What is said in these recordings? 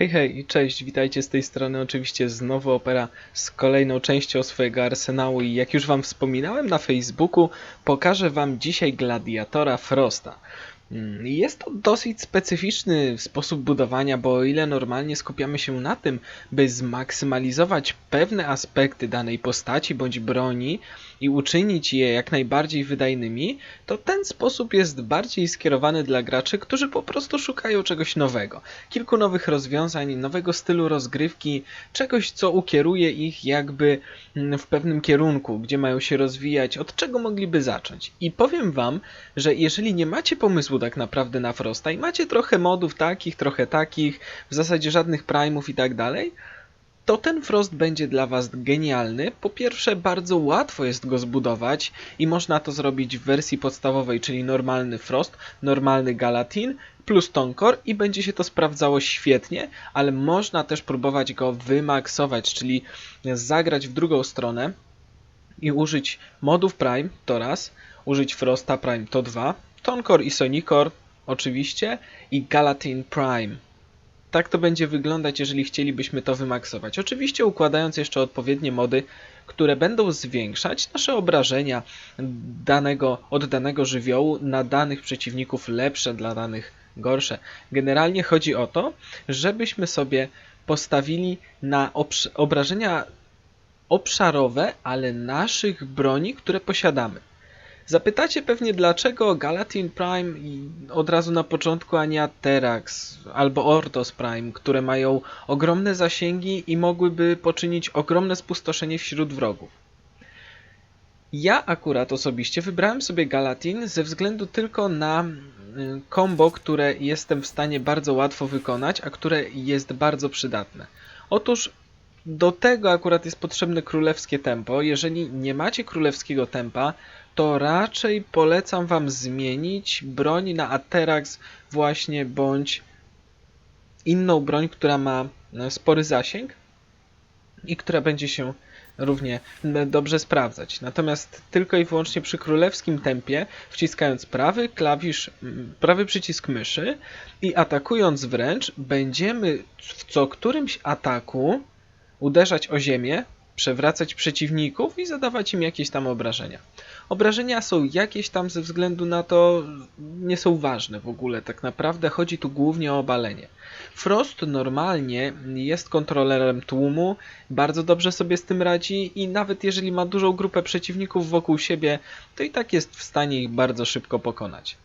Hej, hej, cześć, witajcie z tej strony oczywiście znowu Opera z kolejną częścią swojego arsenału i jak już wam wspominałem na Facebooku, pokażę wam dzisiaj Gladiatora Frosta. Mm, Jest to dosyć specyficzny sposób budowania, bo o ile normalnie skupiamy się na tym, by zmaksymalizować pewne aspekty danej postaci bądź broni i uczynić je jak najbardziej wydajnymi, to ten sposób jest bardziej skierowany dla graczy, którzy po prostu szukają czegoś nowego. Kilku nowych rozwiązań, nowego stylu rozgrywki, czegoś co ukieruje ich jakby mm, w pewnym kierunku, gdzie mają się rozwijać, od czego mogliby zacząć. I powiem wam, że jeżeli nie macie pomysłu tak naprawdę na Frosta i macie trochę modów takich, trochę takich, w zasadzie żadnych primów i tak dalej, to ten Frost będzie dla Was genialny. Po pierwsze, bardzo łatwo jest go zbudować i można to zrobić w wersji podstawowej, czyli normalny Frost, normalny Galatin plus Tonkor i będzie się to sprawdzało świetnie, ale można też próbować go wymaksować, czyli zagrać w drugą stronę i użyć modów Prime, to raz, użyć Frosta Prime, to dwa, Tonkor i Sonicor oczywiście i Galatin Prime. Tak to będzie wyglądać, jeżeli chcielibyśmy to wymaksować. Oczywiście układając jeszcze odpowiednie mody, które będą zwiększać nasze obrażenia danego, od danego żywiołu na danych przeciwników lepsze dla danych gorsze. Generalnie chodzi o to, żebyśmy sobie postawili na obrażenia obszarowe, ale naszych broni, które posiadamy. Zapytacie pewnie dlaczego Galatin Prime i od razu na początku, a nie Aterax albo Ordos Prime, które mają ogromne zasięgi i mogłyby poczynić ogromne spustoszenie wśród wrogów. Ja akurat osobiście wybrałem sobie Galatin ze względu tylko na combo, które jestem w stanie bardzo łatwo wykonać, a które jest bardzo przydatne. Otóż do tego akurat jest potrzebne królewskie tempo. Jeżeli nie macie królewskiego tempa, to raczej polecam wam zmienić broń na Aterax właśnie bądź inną broń, która ma e, spory zasięg i która będzie się równie m, dobrze sprawdzać. Natomiast tylko i wyłącznie przy królewskim tempie, wciskając prawy klawisz, prawy przycisk myszy i atakując wręcz, będziemy w co którymś ataku uderzać o ziemię, przewracać przeciwników i zadawać im jakieś tam obrażenia. Obrażenia są jakieś tam ze względu na to, nie są ważne w ogóle. Tak naprawdę chodzi tu głównie o obalenie. Frost normalnie jest kontrolerem tłumu, bardzo dobrze sobie z tym radzi i nawet jeżeli ma dużą grupę przeciwników wokół siebie, to i tak jest w stanie ich bardzo szybko pokonać.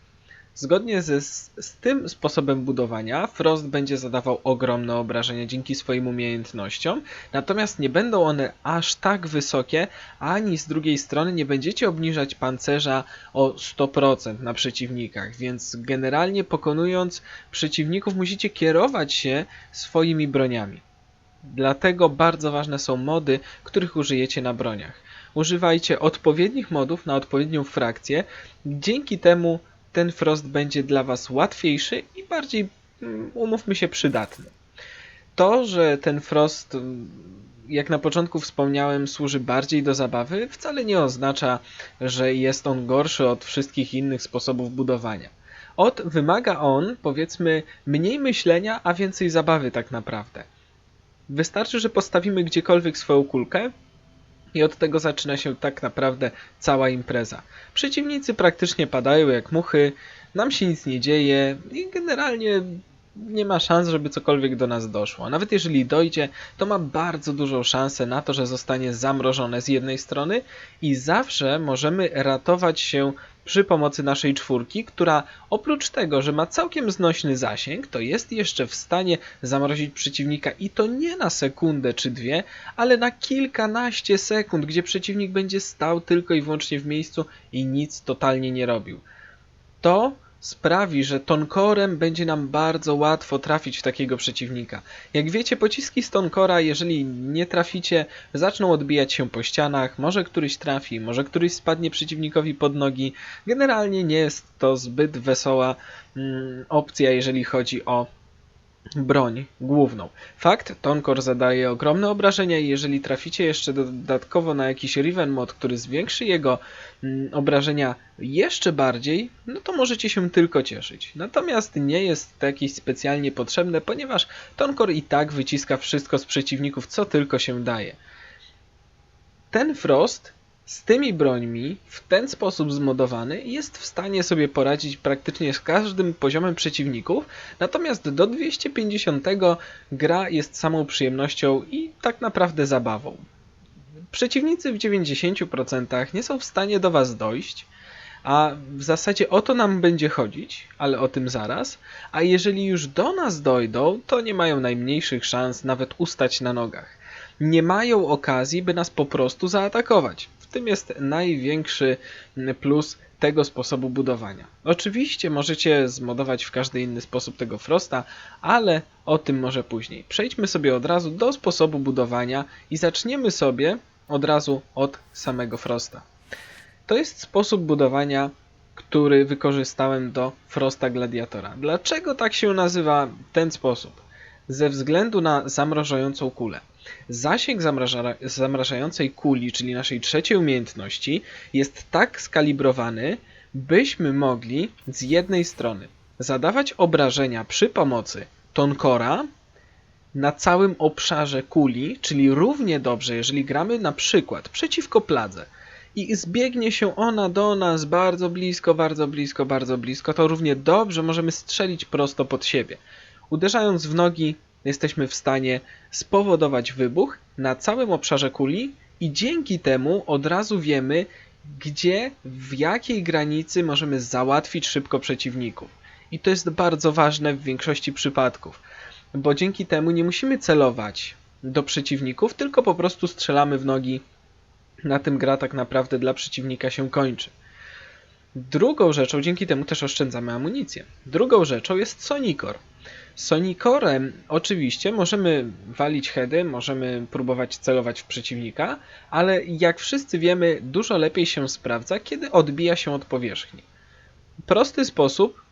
Zgodnie ze, z tym sposobem budowania, Frost będzie zadawał ogromne obrażenia dzięki swoim umiejętnościom, natomiast nie będą one aż tak wysokie, ani z drugiej strony nie będziecie obniżać pancerza o 100% na przeciwnikach, więc generalnie pokonując przeciwników musicie kierować się swoimi broniami. Dlatego bardzo ważne są mody, których użyjecie na broniach. Używajcie odpowiednich modów na odpowiednią frakcję, dzięki temu ten Frost będzie dla Was łatwiejszy i bardziej, mm, umówmy się, przydatny. To, że ten Frost, mm, jak na początku wspomniałem, służy bardziej do zabawy, wcale nie oznacza, że jest on gorszy od wszystkich innych sposobów budowania. Od wymaga on, powiedzmy, mniej myślenia, a więcej zabawy tak naprawdę. Wystarczy, że postawimy gdziekolwiek swoją kulkę, i od tego zaczyna się tak naprawdę cała impreza. Przeciwnicy praktycznie padają jak muchy, nam się nic nie dzieje i generalnie nie ma szans, żeby cokolwiek do nas doszło. Nawet jeżeli dojdzie, to ma bardzo dużą szansę na to, że zostanie zamrożone z jednej strony i zawsze możemy ratować się przy pomocy naszej czwórki, która oprócz tego, że ma całkiem znośny zasięg, to jest jeszcze w stanie zamrozić przeciwnika i to nie na sekundę czy dwie, ale na kilkanaście sekund, gdzie przeciwnik będzie stał tylko i wyłącznie w miejscu i nic totalnie nie robił. To sprawi, że tonkorem będzie nam bardzo łatwo trafić w takiego przeciwnika. Jak wiecie, pociski z tonkora, jeżeli nie traficie, zaczną odbijać się po ścianach, może któryś trafi, może któryś spadnie przeciwnikowi pod nogi. Generalnie nie jest to zbyt wesoła mm, opcja, jeżeli chodzi o broń główną. Fakt, Tonkor zadaje ogromne obrażenia i jeżeli traficie jeszcze dodatkowo na jakiś Riven mod, który zwiększy jego mm, obrażenia jeszcze bardziej, no to możecie się tylko cieszyć. Natomiast nie jest to jakieś specjalnie potrzebne, ponieważ Tonkor i tak wyciska wszystko z przeciwników, co tylko się daje. Ten Frost z tymi brońmi w ten sposób zmodowany jest w stanie sobie poradzić praktycznie z każdym poziomem przeciwników, natomiast do 250 gra jest samą przyjemnością i tak naprawdę zabawą. Przeciwnicy w 90% nie są w stanie do Was dojść, a w zasadzie o to nam będzie chodzić, ale o tym zaraz. A jeżeli już do nas dojdą, to nie mają najmniejszych szans nawet ustać na nogach. Nie mają okazji, by nas po prostu zaatakować. Tym jest największy plus tego sposobu budowania. Oczywiście możecie zmodować w każdy inny sposób tego Frosta, ale o tym może później. Przejdźmy sobie od razu do sposobu budowania i zaczniemy sobie od razu od samego Frosta. To jest sposób budowania, który wykorzystałem do Frosta Gladiatora. Dlaczego tak się nazywa ten sposób? Ze względu na zamrażającą kulę. Zasięg zamraża zamrażającej kuli, czyli naszej trzeciej umiejętności, jest tak skalibrowany, byśmy mogli z jednej strony zadawać obrażenia przy pomocy tonkora na całym obszarze kuli, czyli równie dobrze, jeżeli gramy na przykład przeciwko pladze i zbiegnie się ona do nas bardzo blisko, bardzo blisko, bardzo blisko, to równie dobrze możemy strzelić prosto pod siebie. Uderzając w nogi, jesteśmy w stanie spowodować wybuch na całym obszarze kuli i dzięki temu od razu wiemy, gdzie, w jakiej granicy możemy załatwić szybko przeciwników. I to jest bardzo ważne w większości przypadków, bo dzięki temu nie musimy celować do przeciwników, tylko po prostu strzelamy w nogi. Na tym gra tak naprawdę dla przeciwnika się kończy. Drugą rzeczą, dzięki temu też oszczędzamy amunicję. Drugą rzeczą jest Sonicor. Sonicorem oczywiście możemy walić heady, możemy próbować celować w przeciwnika, ale jak wszyscy wiemy, dużo lepiej się sprawdza, kiedy odbija się od powierzchni. Prosty sposób,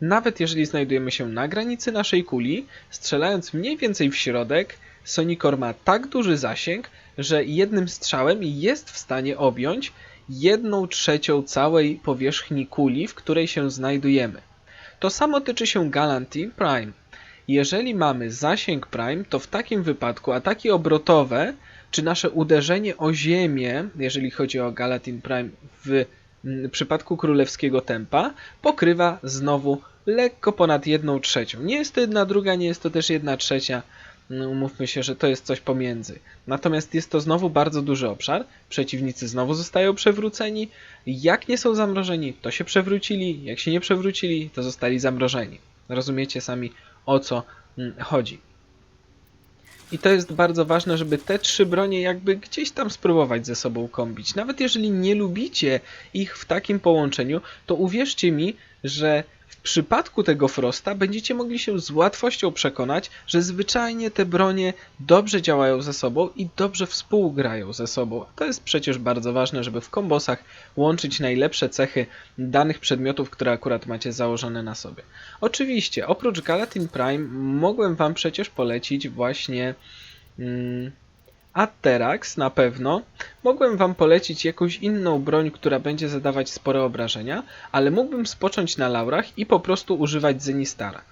nawet jeżeli znajdujemy się na granicy naszej kuli, strzelając mniej więcej w środek, Sonicor ma tak duży zasięg, że jednym strzałem jest w stanie objąć jedną trzecią całej powierzchni kuli, w której się znajdujemy. To samo tyczy się Galanty Prime. Jeżeli mamy zasięg Prime, to w takim wypadku ataki obrotowe, czy nasze uderzenie o ziemię, jeżeli chodzi o Galatin Prime w mm, przypadku królewskiego tempa, pokrywa znowu lekko ponad jedną trzecią. Nie jest to jedna druga, nie jest to też jedna trzecia, umówmy się, że to jest coś pomiędzy. Natomiast jest to znowu bardzo duży obszar, przeciwnicy znowu zostają przewróceni, jak nie są zamrożeni, to się przewrócili, jak się nie przewrócili, to zostali zamrożeni. Rozumiecie sami o co mm, chodzi. I to jest bardzo ważne, żeby te trzy bronie jakby gdzieś tam spróbować ze sobą kombić. Nawet jeżeli nie lubicie ich w takim połączeniu, to uwierzcie mi, że przypadku tego Frosta będziecie mogli się z łatwością przekonać, że zwyczajnie te bronie dobrze działają ze sobą i dobrze współgrają ze sobą. To jest przecież bardzo ważne, żeby w kombosach łączyć najlepsze cechy danych przedmiotów, które akurat macie założone na sobie. Oczywiście, oprócz Galatin Prime mogłem Wam przecież polecić właśnie... Hmm, Atterax na pewno. Mogłem wam polecić jakąś inną broń, która będzie zadawać spore obrażenia, ale mógłbym spocząć na laurach i po prostu używać Zenistara.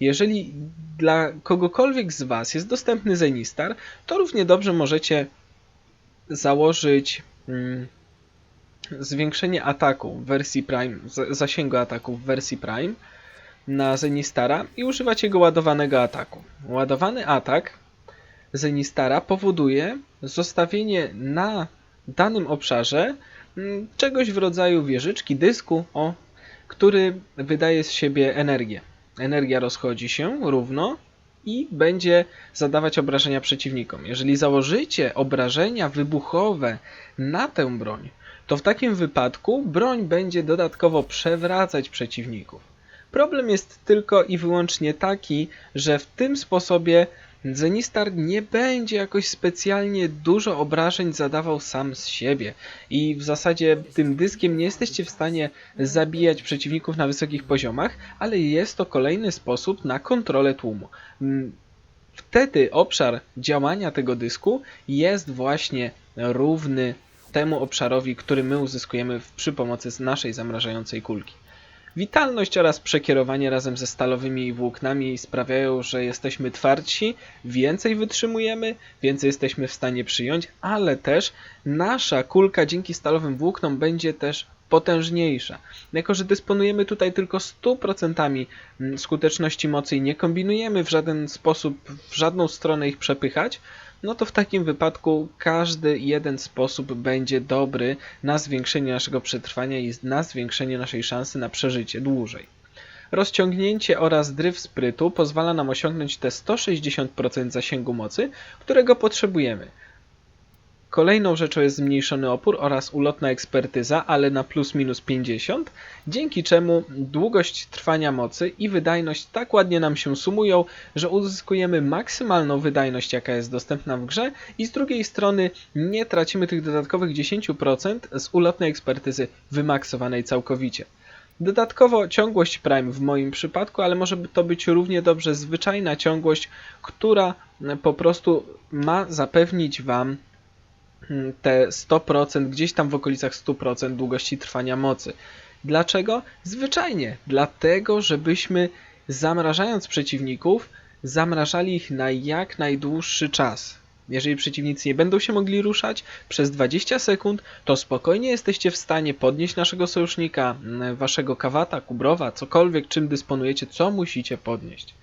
Jeżeli dla kogokolwiek z was jest dostępny Zenistar, to równie dobrze możecie założyć mm, zwiększenie ataku w wersji Prime, zasięgu ataku w wersji Prime na Zenistara i używać jego ładowanego ataku. Ładowany atak Zenistara powoduje zostawienie na danym obszarze mm, czegoś w rodzaju wieżyczki, dysku, o, który wydaje z siebie energię. Energia rozchodzi się równo i będzie zadawać obrażenia przeciwnikom. Jeżeli założycie obrażenia wybuchowe na tę broń, to w takim wypadku broń będzie dodatkowo przewracać przeciwników. Problem jest tylko i wyłącznie taki, że w tym sposobie Zenistar nie będzie jakoś specjalnie dużo obrażeń zadawał sam z siebie i w zasadzie tym dyskiem nie jesteście w stanie zabijać przeciwników na wysokich poziomach, ale jest to kolejny sposób na kontrolę tłumu. Mm, Wtedy obszar działania tego dysku jest właśnie równy temu obszarowi, który my uzyskujemy przy pomocy naszej zamrażającej kulki. Witalność oraz przekierowanie razem ze stalowymi włóknami sprawiają, że jesteśmy twardsi, więcej wytrzymujemy, więcej jesteśmy w stanie przyjąć, ale też nasza kulka dzięki stalowym włóknom będzie też potężniejsza. Jako, że dysponujemy tutaj tylko 100% mm, skuteczności mocy i nie kombinujemy w żaden sposób, w żadną stronę ich przepychać, no to w takim wypadku każdy jeden sposób będzie dobry na zwiększenie naszego przetrwania i na zwiększenie naszej szansy na przeżycie dłużej. Rozciągnięcie oraz dryf sprytu pozwala nam osiągnąć te 160% zasięgu mocy, którego potrzebujemy. Kolejną rzeczą jest zmniejszony opór oraz ulotna ekspertyza, ale na plus minus 50, dzięki czemu długość trwania mocy i wydajność tak ładnie nam się sumują, że uzyskujemy maksymalną wydajność, jaka jest dostępna w grze i z drugiej strony nie tracimy tych dodatkowych 10% z ulotnej ekspertyzy wymaksowanej całkowicie. Dodatkowo ciągłość Prime w moim przypadku, ale może to być równie dobrze zwyczajna ciągłość, która po prostu ma zapewnić Wam te 100%, gdzieś tam w okolicach 100% długości trwania mocy. Dlaczego? Zwyczajnie, dlatego, żebyśmy zamrażając przeciwników, zamrażali ich na jak najdłuższy czas. Jeżeli przeciwnicy nie będą się mogli ruszać przez 20 sekund, to spokojnie jesteście w stanie podnieść naszego sojusznika, mm, waszego kawata, kubrowa, cokolwiek czym dysponujecie, co musicie podnieść.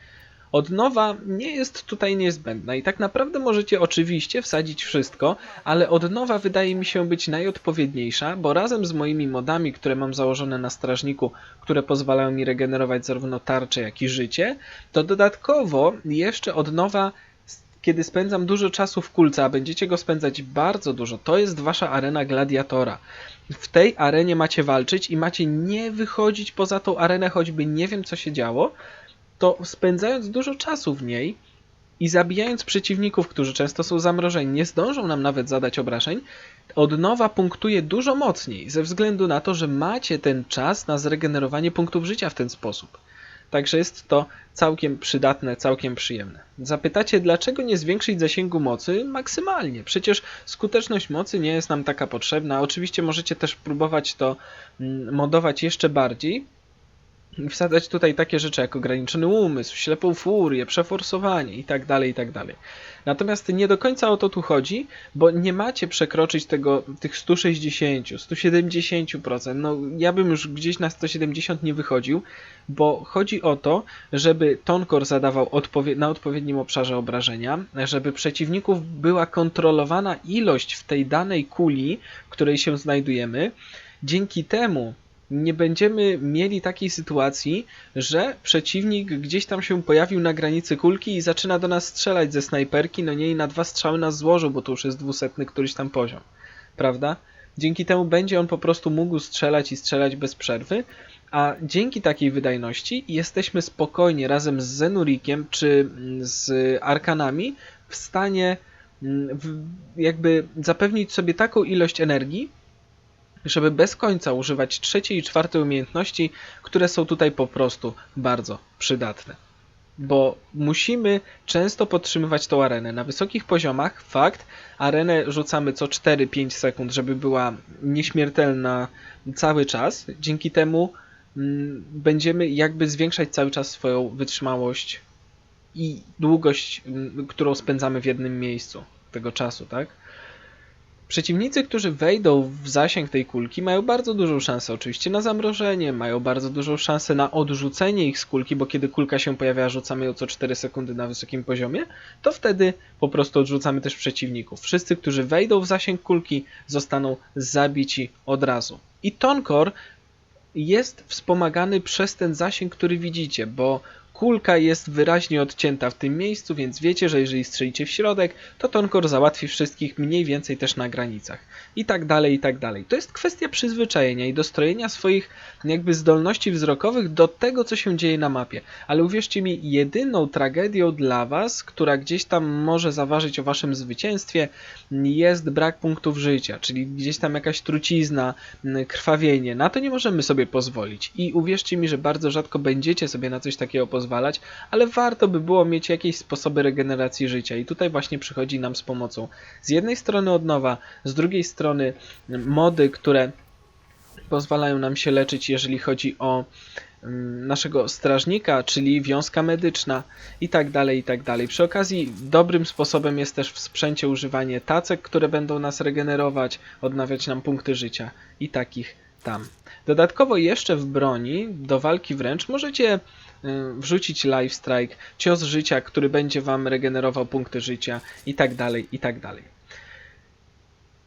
Odnowa nie jest tutaj niezbędna i tak naprawdę możecie oczywiście wsadzić wszystko, ale odnowa wydaje mi się być najodpowiedniejsza, bo razem z moimi modami, które mam założone na strażniku, które pozwalają mi regenerować zarówno tarczę, jak i życie, to dodatkowo jeszcze odnowa kiedy spędzam dużo czasu w kulce, a będziecie go spędzać bardzo dużo, to jest wasza arena gladiatora. W tej arenie macie walczyć i macie nie wychodzić poza tą arenę, choćby nie wiem co się działo, to spędzając dużo czasu w niej i zabijając przeciwników, którzy często są zamrożeni, nie zdążą nam nawet zadać obrażeń, od nowa punktuje dużo mocniej, ze względu na to, że macie ten czas na zregenerowanie punktów życia w ten sposób. Także jest to całkiem przydatne, całkiem przyjemne. Zapytacie, dlaczego nie zwiększyć zasięgu mocy maksymalnie? Przecież skuteczność mocy nie jest nam taka potrzebna. Oczywiście możecie też próbować to mm, modować jeszcze bardziej, wsadzać tutaj takie rzeczy jak ograniczony umysł, ślepą furię, przeforsowanie itd., itd. Natomiast nie do końca o to tu chodzi, bo nie macie przekroczyć tego, tych 160, 170%. No, ja bym już gdzieś na 170 nie wychodził, bo chodzi o to, żeby Tonkor zadawał odpowie- na odpowiednim obszarze obrażenia, żeby przeciwników była kontrolowana ilość w tej danej kuli, w której się znajdujemy. Dzięki temu nie będziemy mieli takiej sytuacji, że przeciwnik gdzieś tam się pojawił na granicy kulki i zaczyna do nas strzelać ze snajperki, no nie i na dwa strzały nas złożył, bo to już jest dwusetny któryś tam poziom, prawda? Dzięki temu będzie on po prostu mógł strzelać i strzelać bez przerwy, a dzięki takiej wydajności jesteśmy spokojnie razem z Zenurikiem czy z Arkanami w stanie mm, jakby zapewnić sobie taką ilość energii, żeby bez końca używać trzeciej i czwartej umiejętności, które są tutaj po prostu bardzo przydatne. Bo musimy często podtrzymywać tą arenę. Na wysokich poziomach, fakt, arenę rzucamy co 4-5 sekund, żeby była nieśmiertelna cały czas. Dzięki temu mm, będziemy jakby zwiększać cały czas swoją wytrzymałość i długość, mm, którą spędzamy w jednym miejscu tego czasu, tak? Przeciwnicy, którzy wejdą w zasięg tej kulki, mają bardzo dużą szansę oczywiście na zamrożenie, mają bardzo dużą szansę na odrzucenie ich z kulki, bo kiedy kulka się pojawia, rzucamy ją co 4 sekundy na wysokim poziomie, to wtedy po prostu odrzucamy też przeciwników. Wszyscy, którzy wejdą w zasięg kulki, zostaną zabici od razu. I Tonkor jest wspomagany przez ten zasięg, który widzicie, bo kulka jest wyraźnie odcięta w tym miejscu, więc wiecie, że jeżeli strzelicie w środek, to Tonkor załatwi wszystkich mniej więcej też na granicach. I tak dalej, i tak dalej. To jest kwestia przyzwyczajenia i dostrojenia swoich jakby zdolności wzrokowych do tego, co się dzieje na mapie. Ale uwierzcie mi, jedyną tragedią dla was, która gdzieś tam może zaważyć o waszym zwycięstwie, jest brak punktów życia, czyli gdzieś tam jakaś trucizna, krwawienie. Na to nie możemy sobie pozwolić. I uwierzcie mi, że bardzo rzadko będziecie sobie na coś takiego ale warto by było mieć jakieś sposoby regeneracji życia. I tutaj właśnie przychodzi nam z pomocą z jednej strony odnowa, z drugiej strony mody, które pozwalają nam się leczyć, jeżeli chodzi o mm, naszego strażnika, czyli wiązka medyczna i tak dalej, i tak dalej. Przy okazji dobrym sposobem jest też w sprzęcie używanie tacek, które będą nas regenerować, odnawiać nam punkty życia i takich tam. Dodatkowo jeszcze w broni do walki wręcz możecie wrzucić life strike, cios życia, który będzie wam regenerował punkty życia i tak dalej, i tak dalej.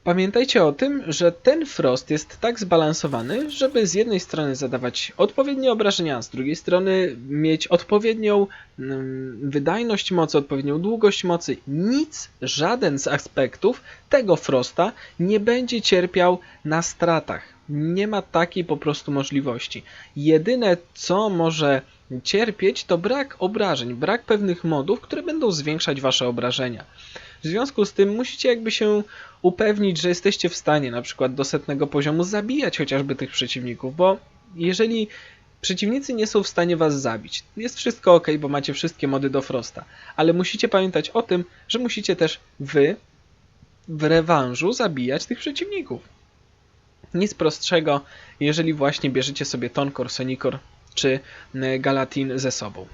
Pamiętajcie o tym, że ten frost jest tak zbalansowany, żeby z jednej strony zadawać odpowiednie obrażenia, z drugiej strony mieć odpowiednią mm, wydajność mocy, odpowiednią długość mocy. Nic, żaden z aspektów tego frosta nie będzie cierpiał na stratach. Nie ma takiej po prostu możliwości. Jedyne co może cierpieć to brak obrażeń, brak pewnych modów, które będą zwiększać wasze obrażenia. W związku z tym musicie jakby się upewnić, że jesteście w stanie na przykład do setnego poziomu zabijać chociażby tych przeciwników, bo jeżeli przeciwnicy nie są w stanie was zabić, jest wszystko ok, bo macie wszystkie mody do Frosta, ale musicie pamiętać o tym, że musicie też wy w rewanżu zabijać tych przeciwników. Nic prostszego, jeżeli właśnie bierzecie sobie Tonkor, Sonikor czy e, Galatin ze sobą.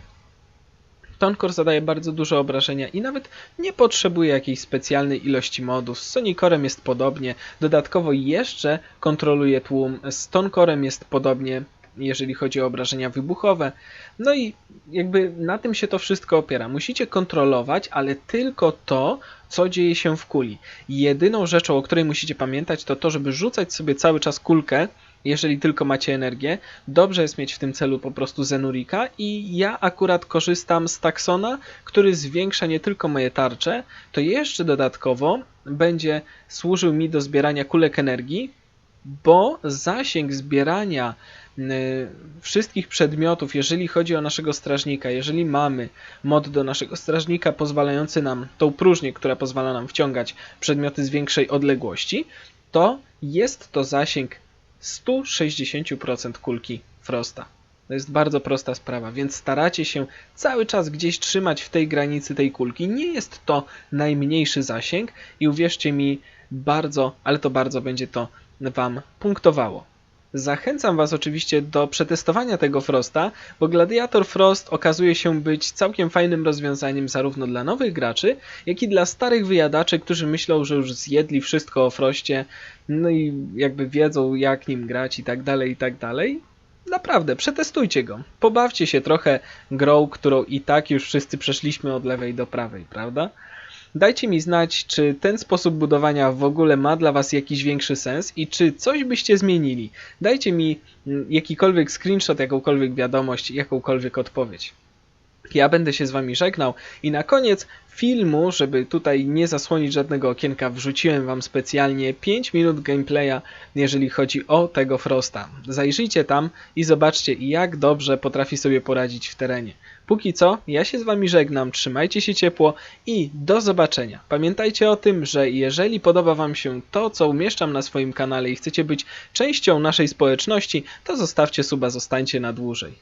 Tonkor zadaje bardzo dużo obrażenia i nawet nie potrzebuje jakiejś specjalnej ilości modów. Z Sonicorem jest podobnie, dodatkowo jeszcze kontroluje tłum. Z Tonkorem jest podobnie, jeżeli chodzi o obrażenia wybuchowe. No i jakby na tym się to wszystko opiera. Musicie kontrolować, ale tylko to, co dzieje się w kuli. Jedyną rzeczą, o której musicie pamiętać, to to, żeby rzucać sobie cały czas kulkę, jeżeli tylko macie energię. Dobrze jest mieć w tym celu po prostu Zenurika i ja akurat korzystam z Taxona, który zwiększa nie tylko moje tarcze, to jeszcze dodatkowo będzie służył mi do zbierania kulek energii, bo zasięg zbierania y, wszystkich przedmiotów, jeżeli chodzi o naszego strażnika, jeżeli mamy mod do naszego strażnika pozwalający nam, tą próżnię, która pozwala nam wciągać przedmioty z większej odległości, to jest to zasięg 160% kulki Frosta. To jest bardzo prosta sprawa, więc staracie się cały czas gdzieś trzymać w tej granicy tej kulki. Nie jest to najmniejszy zasięg i uwierzcie mi, bardzo, ale to bardzo będzie to Wam punktowało. Zachęcam Was oczywiście do przetestowania tego Frosta, bo Gladiator Frost okazuje się być całkiem fajnym rozwiązaniem zarówno dla nowych graczy, jak i dla starych wyjadaczy, którzy myślą, że już zjedli wszystko o Frostie, no i jakby wiedzą jak nim grać i tak dalej, i tak dalej. Naprawdę, przetestujcie go. Pobawcie się trochę grą, którą i tak już wszyscy przeszliśmy od lewej do prawej, prawda? Dajcie mi znać, czy ten sposób budowania w ogóle ma dla Was jakiś większy sens i czy coś byście zmienili. Dajcie mi mm, jakikolwiek screenshot, jakąkolwiek wiadomość, jakąkolwiek odpowiedź. Ja będę się z Wami żegnał i na koniec filmu, żeby tutaj nie zasłonić żadnego okienka, wrzuciłem Wam specjalnie 5 minut gameplaya, jeżeli chodzi o tego Frosta. Zajrzyjcie tam i zobaczcie, jak dobrze potrafi sobie poradzić w terenie. Póki co, ja się z Wami żegnam, trzymajcie się ciepło i do zobaczenia. Pamiętajcie o tym, że jeżeli podoba Wam się to, co umieszczam na swoim kanale i chcecie być częścią naszej społeczności, to zostawcie suba, zostańcie na dłużej.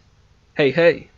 Hej, hej!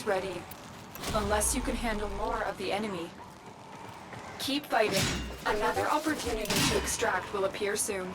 Is ready. Unless you can handle more of the enemy. Keep fighting. Another opportunity to extract will appear soon.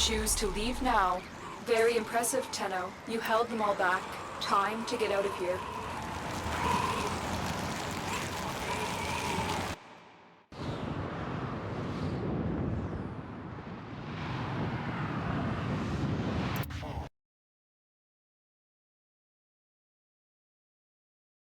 Choose to leave now? Very impressive, Tenno. You held them all back. Time to get out of here.